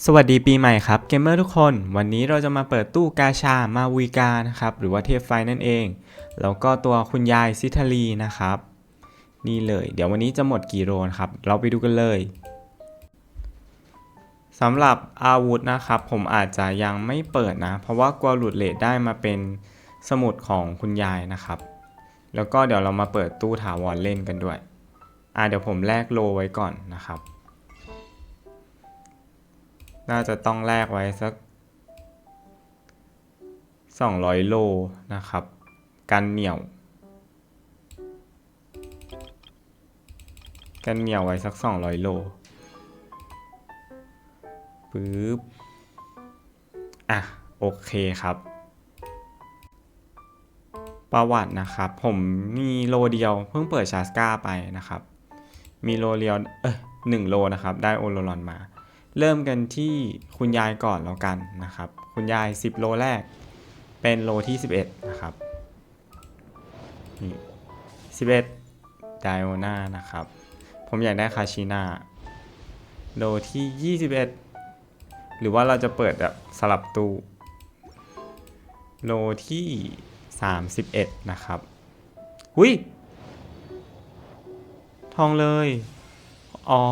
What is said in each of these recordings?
สวัสดีปีใหม่ครับเกมเมอร์ทุกคน วันนี้เราจะมาเปิดตู้กาชามาวีกานะครับหรือว่าเทพไฟนั่นเอง แล้วก็ตัวคุณยายซิทาลีนะครับ นี่เลย เดี๋ยววันนี้จะหมดกี่โรนครับ เราไปดูกันเลยสำหรับอาวุธนะครับ ผมอาจจะยังไม่เปิดนะ เพราะว่ากลัวหลุดเลทได้มาเป็นสมุดของคุณยายนะครับ แล้วก็เดี๋ยวเรามาเปิดตู้ถาวรเล่นกันด้วยอ่าเดี๋ยวผมแลกโลไว้ก่อนนะครับ น่าจะต้องแลกไว้สัก 200 โลนะครับ กันเหนียว กันเหนียวไว้สัก 200 โลปึ๊บ อะ โอเคครับ ประวัตินะครับ ผมมีโลเดียว เพิ่งเปิดชาสก้าไปนะครับ มีโลเดียว เอ้ยหนึ่งโลนะครับ ได้โอโลรอนมา เริ่มกันที่คุณยายก่อนแล้วกันนะครับ คุณยาย 10 โลแรก เป็นโลที่ 11 นะครับนี่11ไดโอนานะครับ ผมอยากได้คาชินาโลที่ 21 หรือว่าเราจะเปิดแบบสลับตู้โลที่ 31 นะครับ หุยทองเลย ออ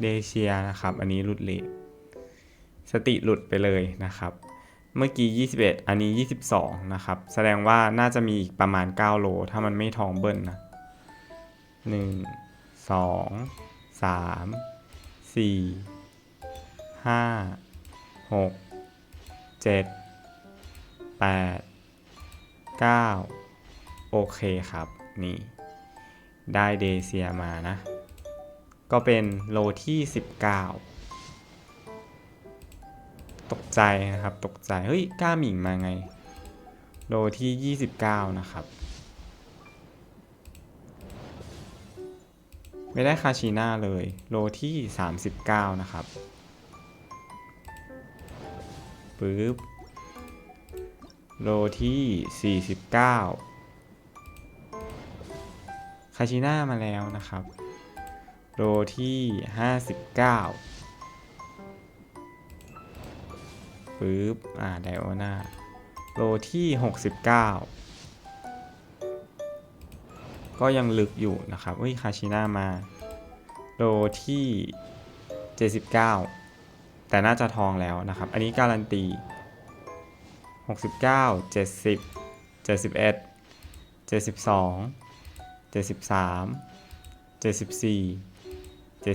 เดเชียนะครับ อันนี้หลุดเลทสติหลุดไปเลยนะครับ เมื่อกี้ 21 อันนี้ 22 นะครับ แสดงว่าน่าจะมีอีกประมาณ 9 โล ถ้ามันไม่ทองเบิ้ลนะ 1 2 3 4 5 6 7 8 9 โอเคครับ นี่ ได้เดเซียมานะ ก็เป็นโลที่ 19 ตกใจนะครับ ตกใจ เฮ้ยกล้าหมิงมาไง โลที่ 29 นะครับ ไม่ได้คาชิน่าเลย โลที่ 39 นะครับปึ๊บโลที่ 49 คาชิน่ามาแล้วนะครับ โลที่ 59ปึ๊บ อ่า ไดโอนาโลที่ 69 ก็ยังลึกอยู่นะครับเฮ้ย คาชิน่ามา โลที่ 79 แต่น่าจะทองแล้วนะครับ อันนี้การันตี 69 70 71 72 73 74 75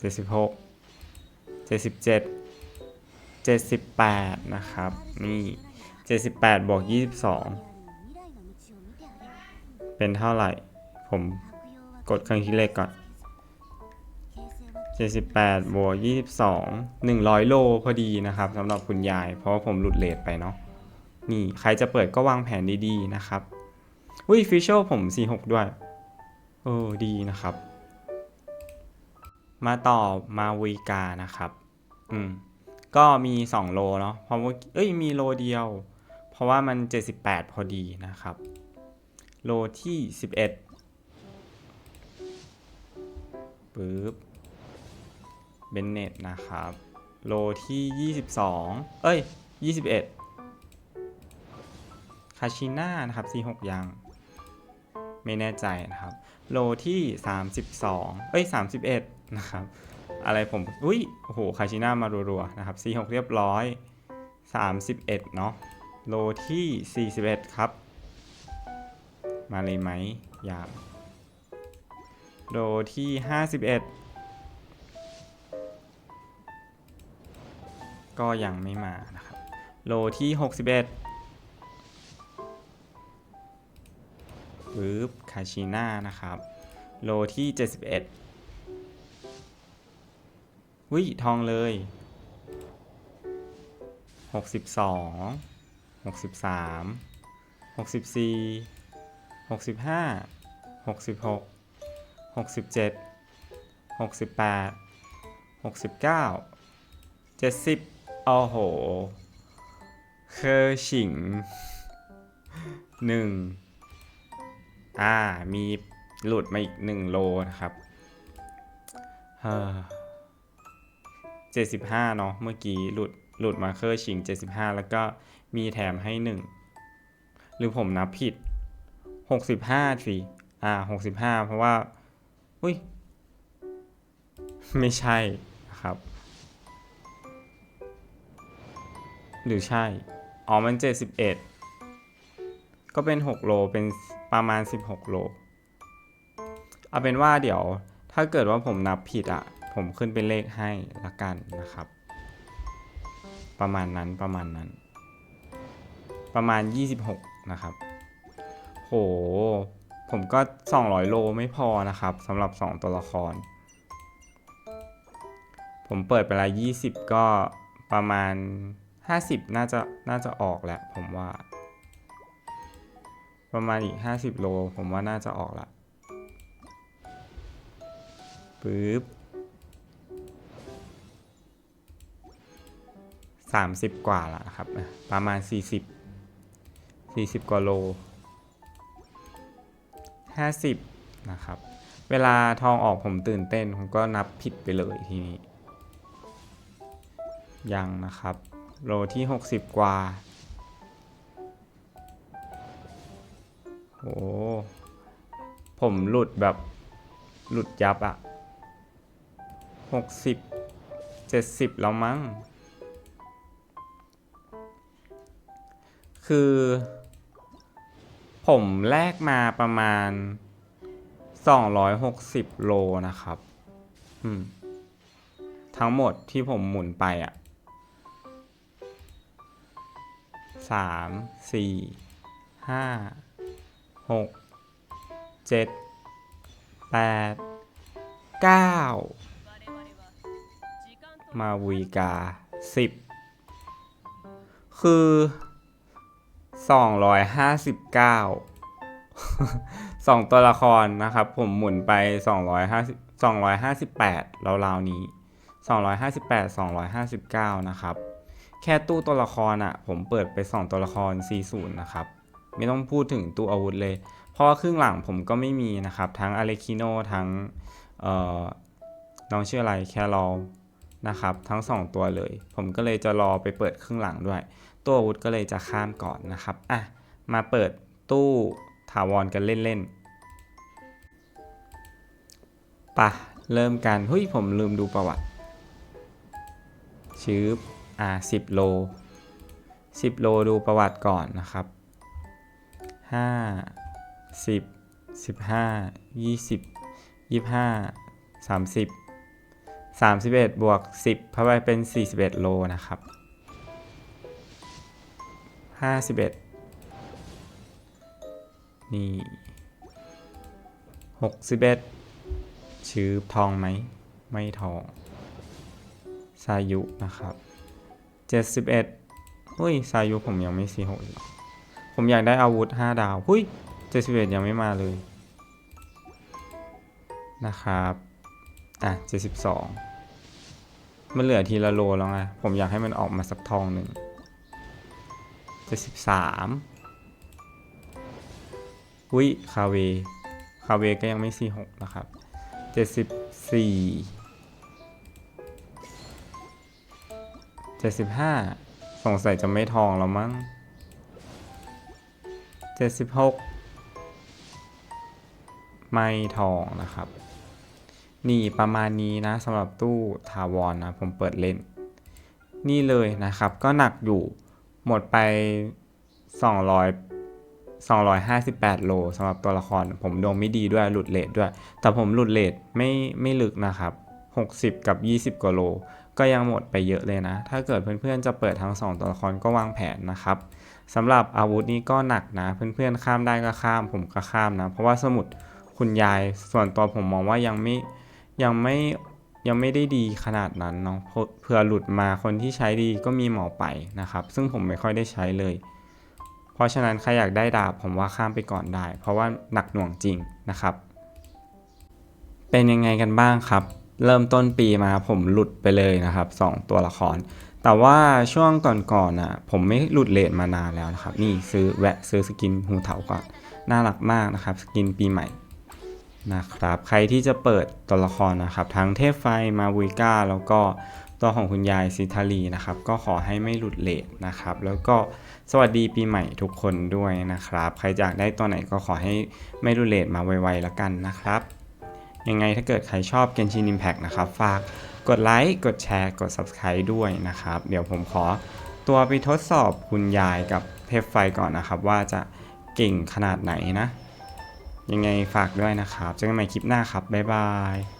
76 77 78นะครับ นี่78บวก22เป็นเท่าไหร่ ผมกดเครื่องคิดเลขก่อน78บวก22 100โลพอดีนะครับสำหรับคุณยาย เพราะาผมหลุดเลทไปเนาะนี่ใครจะเปิดก็วางแผนดีๆนะครับ อุ้ยฟิชเชลผม 46 ด้วย เออ ดีนะครับ มาต่อมาวีกานะครับ อืม ก็มี 2 โลเนาะ เพราะว่า เอ้ย มีโลเดียว เพราะว่ามัน 78 พอดีนะครับ โลที่ 11ปึ๊บ เบนเน็ตนะครับ โลที่ 22 เอ้ย 21 คาชิน่านะครับ46ยัง ไม่แน่ใจนะครับ โลที่ 32 เอ้ย 31 นะครับ อะไรผมอุ้ยโอ้โหคาชิน่ามารัวๆนะครับ46เรียบร้อย 31 เนาะโลที่ 41 ครับ มาเลยไหมอยากโลที่ 51 ก็ยังไม่มานะครับ โลที่ 61ปึ๊บคาชิน่านะครับ โลที่ 71 วิทองเลย 62 63 64 65 66 67 68 69 70 โอ้โห เคอร์ฉิงหนึ่งอ่า มีหลุดมาอีกหนึ่งโลนะครับ เฮ้อ 75 เนาะเมื่อกี้หลุดหลุดมาเคอร์ชิง 75 แล้วก็มีแถมให้ 1 หรือผมนับผิด 65สิอ่า65 เพราะว่า อุ้ย ไม่ใช่นะครับ หรือใช่ อ๋อ มัน 71 ก็เป็น 6 โลเป็นประมาณ 16 โล เอาเป็นว่าเดี๋ยวถ้าเกิดว่าผมนับผิดอะ่ะ ผมขึ้นเป็นเลขให้ละกันนะครับ ประมาณนั้นประมาณนั้น ประมาณ 26 นะครับ โห ผมก็ 200 โลไม่พอนะครับสำหรับ 2 ตัวละคร ผมเปิดไปละ20 ก็ประมาณ 50 น่าจะน่าจะออกแหละผมว่า ประมาณอีก 50 โล ผมว่าน่าจะออกละปึ๊บ 30 กว่าละครับ ประมาณ 40 40 กว่าโล 50 นะครับ เวลาทองออกผมตื่นเต้น ผมก็นับผิดไปเลยทีนี้ ยังนะครับ โลที่ 60 กว่าโหผมหลุดแบบหลุดยับอะหกสิบเจ็ดสิบแล้วมั้ง คือ ผมแลกมาประมาณ 260 โลนะครับ อืม ทั้งหมดที่ผมหมุนไปอะสามสี่ห้าหกเจ็ดแปดเก้ามาวีกาสิบคือ สองร้อยห้าสิบเก้าสองตัวละครนะครับ ผมหมุนไปสองร้อยห้าสิบสองร้อยห้าสิบแปดราวๆนี้สองร้อยห้าสิบแปดสองร้อยห้าสิบเก้านะครับ แค่ตู้ตัวละครอะ ผมเปิดไปสองตัวละคร 40 นะครับ ไม่ต้องพูดถึงตู้อาวุธเลย เพราะว่าครึ่งหลังผมก็ไม่มีนะครับ ทั้งอเลคิโนทั้งเอ่อน้องชื่ออะไรแครอล นะครับ ทั้ง 2 ตัวเลย ผมก็เลยจะรอไปเปิดครึ่งหลังด้วย ตัวอาวุธก็เลยจะข้ามก่อนนะครับอะมาเปิดตู้ถาวรกันเล่นๆปะเริ่มกันเฮ้ยผมลืมดูประวัติชื้ออ่าสิบโลสิบโลดูประวัติก่อนนะครับห้าสิบสิบห้ายี่สิบยี่ห้าสามสิบ สามสิบเอ็ดบวกสิบเข้าไปเป็นสี่สิบเอ็ดโลนะครับห้าสิบเอ็ดนี่หกสิบเอ็ดชื้อทองไหม ไม่ทองสายุนะครับ 71หุ้ยสายุผมยังไม่ซีหกอีกผมอยากได้อาวุธ 5 ดาวหุ้ย 71 ยังไม่มาเลยนะครับ อะ72มันเหลือทีละโลแล้วไงผมอยากให้มันออกมาสักทองหนึ่ง73หุ้ยคาเวคาเวก็ยังไม่ซีหกนะครับ74เจ็ดสิบห้าสงสัยจะไม่ทองแล้วมั้งเจ็ดสิบหกไม่ทองนะครับ นี่ประมาณนี้นะสำหรับตู้ถาวรนนะผมเปิดเล่น นี่เลยนะครับ ก็หนักอยู่หมดไป 200 258 โลสำหรับตัวละคร ผมดวงไม่ดีด้วยหลุดเลทด้วย แต่ผมหลุดเลทไม่ไม่ลึกนะครับ 60 กับ 20กว่าโล ก็ยังหมดไปเยอะเลยนะ ถ้าเกิดเพื่อนๆจะเปิดทั้ง 2 ตัวละครก็วางแผนนะครับสำหรับอาวุธนี้ก็หนักนะ เพื่อนๆข้ามได้ก็ข้าม ผมก็ข้ามนะ เพราะว่าสมุดคุณยายส่วนตัวผมมองว่ายังไม่ ยังไม่ยังไม่ได้ดีขนาดนั้นเนาะเผื่อหลุดมาคนที่ใช้ดีก็มีหมอไปนะครับ ซึ่งผมไม่ค่อยได้ใช้เลย เพราะฉะนั้นใครอยากได้ดาบผมว่าข้ามไปก่อนได้ เพราะว่าหนักหน่วงจริงนะครับ เป็นยังไงกันบ้างครับ เริ่มต้นปีมาผมหลุดไปเลยนะครับ 2 ตัวละคร แต่ว่าช่วงก่อนๆน่ะผมไม่หลุดเลทมานานแล้วนะครับ นี่ซื้อแวะซื้อสกินหูเถาก่อนน่ารักมากนะครับ สกินปีใหม่ นะครับ ใครที่จะเปิดตัวละครนะครับ ทั้งเทพไฟมาวิก้า แล้วก็ตัวของคุณยายซิทาลีนะครับ ก็ขอให้ไม่หลุดเลทนะครับ แล้วก็สวัสดีปีใหม่ทุกคนด้วยนะครับ ใครอยากได้ตัวไหนก็ขอให้ไม่หลุดเลทมาไวๆแล้วกันนะครับ ยังไงถ้าเกิดใครชอบ Genshin Impact นะครับ ฝากกดไลค์ กดแชร์ กด Subscribe ด้วยนะครับ เดี๋ยวผมขอตัวไปทดสอบคุณยายกับเทพไฟก่อนนะครับ ว่าจะเก่งขนาดไหนนะ ยังไงฝากด้วยนะครับเจอกันใหม่คลิปหน้าครับบ๊ายบาย